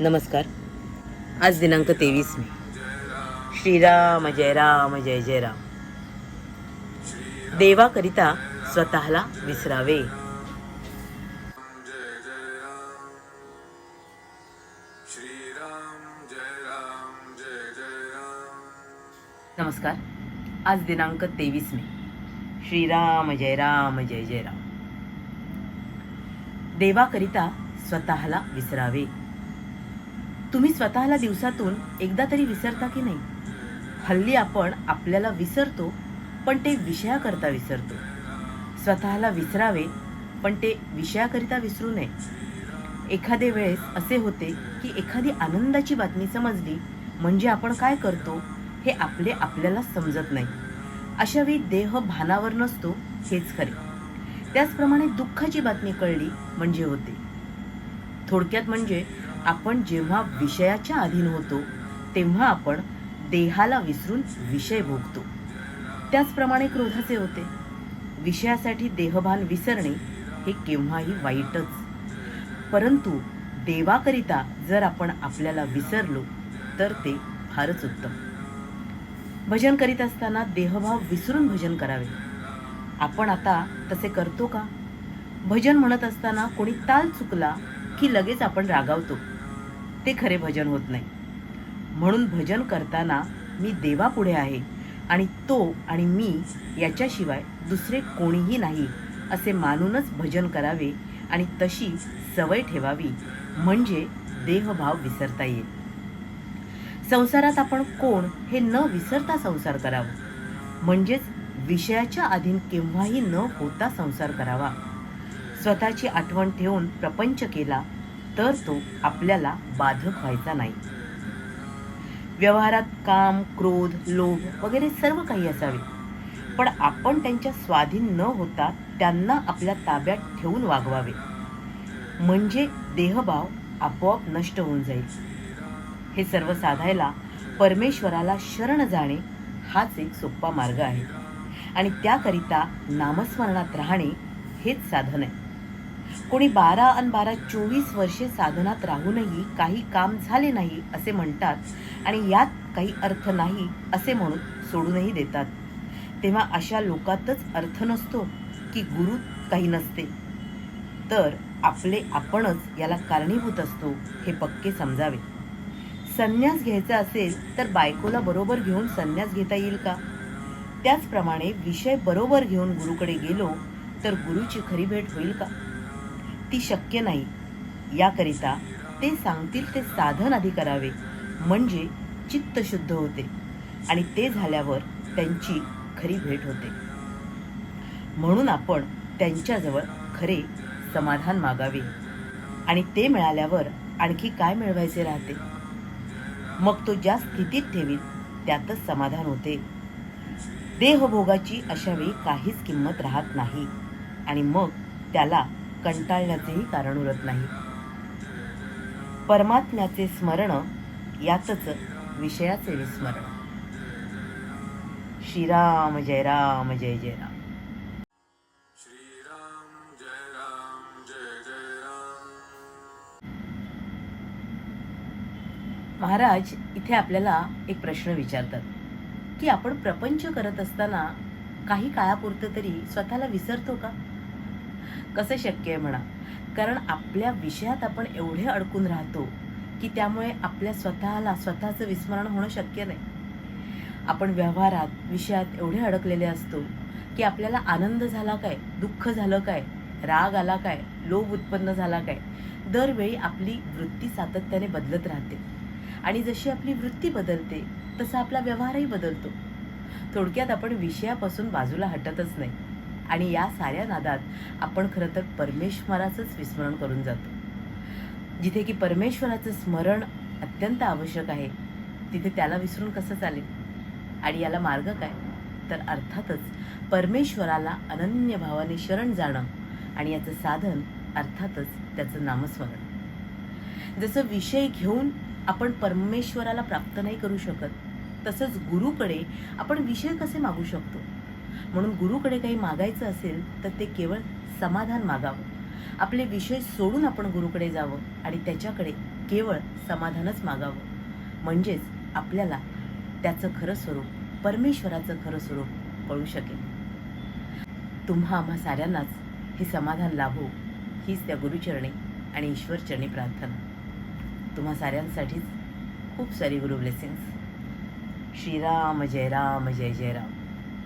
नमस्कार. आज दिनांक तेवीस मे. श्रीराम जय राम जय जय राम. देवाकरिता स्वतःला विसरावे. नमस्कार. आज दिनांक तेवीस मे. श्रीराम जय राम जय जय राम. देवाकरिता स्वतःला विसरावे. तुम्ही स्वतःला दिवसातून एकदा तरी विसरता की नाही? हल्ली आपण आपल्याला विसरतो पण ते विषयाकरता विसरतो. स्वतःला विसरावे पण ते विषयाकरिता विसरू नये. एखादे वेळेस असे होते की एखादी आनंदाची बातमी समजली म्हणजे आपण काय करतो हे आपले आपल्याला समजत नाही. अशावेळी देह भानावर नसतो हेच खरे. त्याचप्रमाणे दुःखाची बातमी कळली म्हणजे होते. थोडक्यात म्हणजे आपण जेव्हा विषयाच्या अधीन होतो तेव्हा आपण देहाला विसरून विषय भोगतो. त्याचप्रमाणे क्रोधाचे होते. विषयासाठी देहभान विसरणे हे केव्हाही वाईटच. परंतु देवाकरिता जर आपण आपल्याला विसरलो तर ते फारच उत्तम. भजन करीत असताना देहभाव विसरून भजन करावे. आपण आता तसे करतो का? भजन म्हणत असताना कोणी ताल चुकला की लगेच आपण रागावतो. ते खरे भजन होत नाही. म्हणून भजन करताना मी देवापुढे आहे आणि तो आणि मी याच्याशिवाय दुसरे कोणीही नाही असे मानूनच भजन करावे आणि तशी सवय ठेवावी म्हणजे देहभाव विसरता येईल. संसारात आपण कोण हे न विसरता संसार करावा. म्हणजेच विषयाच्या अधीन केव्हाही न होता संसार करावा. स्वतःची आठवण ठेवून प्रपंच केला तर तो आपल्याला बाधक व्हायचा नाही. व्यवहारात काम क्रोध लोभ वगैरे सर्व काही असावे. पण आपण त्यांच्या स्वाधीन न होता त्यांना आपल्या ताब्यात ठेवून वागवावे. म्हणजे देहभाव आपोआप नष्ट होऊन जाईल. हे सर्व साधायला परमेश्वराला शरण जाणे हाच एक सोपा मार्ग आहे. आणि त्याकरिता नामस्मरणात राहणे हेच साधन आहे. कोणी बारा आणि बारा चोवीस वर्षे साधनात राहूनही काही काम झाले नाही असे म्हणतात आणि यात काही अर्थ नाही असे म्हणून सोडूनही देतात. तेव्हा अशा लोकातच अर्थ नसतो की गुरु काही नसते. तर आपले आपणच याला कारणीभूत असतो हे पक्के समजावे. संन्यास घ्यायचा असेल तर बायकोला बरोबर घेऊन संन्यास घेता येईल का? त्याचप्रमाणे विषय बरोबर घेऊन गुरुकडे गेलो तर गुरुची खरी भेट होईल का? ती शक्य नाही. याकरिता ते सांगतील ते साधन आधी करावे. म्हणजे चित्त शुद्ध होते. आणि ते झाल्यावर त्यांची खरी भेट होते. म्हणून आपण त्यांच्याजवळ खरे समाधान मागावे. आणि ते मिळाल्यावर आणखी काय मिळवायचे राहते? मग तो ज्या स्थितीत ठेवील त्यातच समाधान होते. देहभोगाची अशावेळी काहीच किंमत राहत नाही. आणि मग त्याला कंटाळण्याचेही कारण उरत नाही. परमात्म्याचे स्मरण यातच विषयाचे विस्मरण. श्रीराम जय राम जय जय राम. श्रीराम जय राम जय जय राम महाराज इथे आपल्याला एक प्रश्न विचारतात की आपण प्रपंच करत असताना काही काळापुरतं तरी स्वतःला विसरतो का? कसं शक्य आहे म्हणा. कारण आपल्या विषयात आपण एवढे अडकून राहतो की त्यामुळे आपल्या स्वतःला स्वतःचं विस्मरण होणं शक्य नाही. आपण व्यवहारात विषयात एवढे अडकलेले असतो की आपल्याला आनंद झाला काय दुःख झालं काय राग आला काय लोभ उत्पन्न झाला काय दरवेळी आपली वृत्ती सातत्याने बदलत राहते. आणि जशी आपली वृत्ती बदलते तसा आपला व्यवहारही बदलतो. थोडक्यात आपण विषयापासून बाजूला हटतच नाही. आणि या साऱ्या नादात आपण खरं तर परमेश्वराचंच विस्मरण करून जातो. जिथे की परमेश्वराचं स्मरण अत्यंत आवश्यक आहे तिथे त्याला विसरून कसं चालेल? आणि याला मार्ग काय? तर अर्थातच परमेश्वराला अनन्य भावाने शरण जाणं आणि याचं साधन अर्थातच त्याचं नामस्मरण. जसं विषय घेऊन आपण परमेश्वराला प्राप्त नाही करू शकत तसंच गुरुकडे आपण विषय कसे मागू शकतो? म्हणून गुरुकडे काही मागायचं असेल तर ते केवळ समाधान मागावं. आपले विषय सोडून आपण गुरुकडे जावं आणि त्याच्याकडे केवळ समाधानच मागावं. म्हणजेच आपल्याला त्याचं खरं स्वरूप परमेश्वराचं खरं स्वरूप कळू शकेल. तुम्हा आम्हा साऱ्यांनाच हे समाधान लाभो हीच त्या गुरुचरणी आणि ईश्वरचरणी प्रार्थना. तुम्हा साऱ्यांसाठीच खूप सारी गुरु ब्लेसिंग्स श्रीराम जय राम जय जय राम.